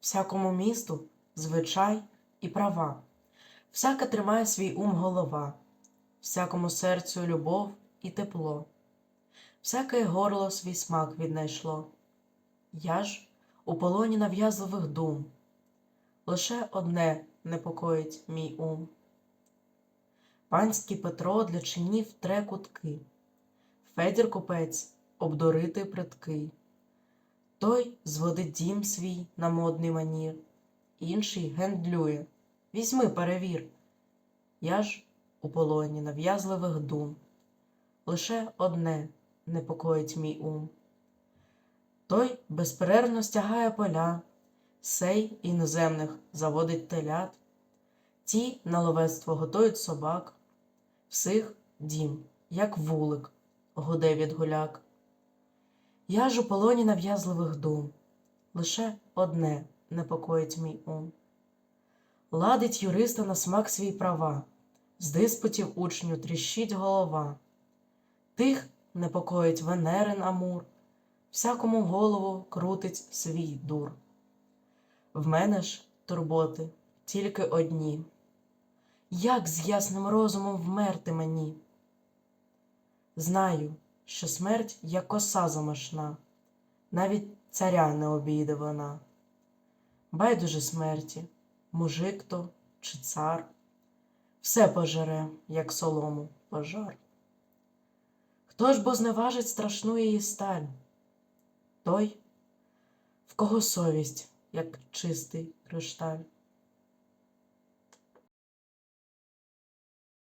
всякому місту звичай і права, всяка тримає свій ум голова, всякому серцю любов і тепло, всяке горло свій смак віднайшло. Я ж у полоні нав'язливих дум, лише одне непокоїть мій ум. Панський Петро для чинів тре кутки, Федір купець обдурити приткий. Той зводить дім свій на модний манір, інший гендлює. Візьми, перевір. Я ж у полоні нав'язливих дум. Лише одне непокоїть мій ум. Той безперервно стягає поля, сей іноземних заводить телят, ті на ловецтво готують собак, всіх дім, як вулик, гуде від гуляк. Я ж у полоні нав'язливих дум, лише одне непокоїть мій ум. Ладить юриста на смак свій права, з диспутів учню тріщить голова. Тих непокоїть Венерин Амур, всякому голову крутить свій дур. В мене ж турботи тільки одні. Як з ясним розумом вмерти мені? Знаю, що смерть як коса замашна, навіть царя не обійде вона. Байдуже смерті, мужик то чи цар, все пожере, як солому пожар. Хто ж бо зневажить страшну її сталь? Той, в кого совість, як чистий кришталь.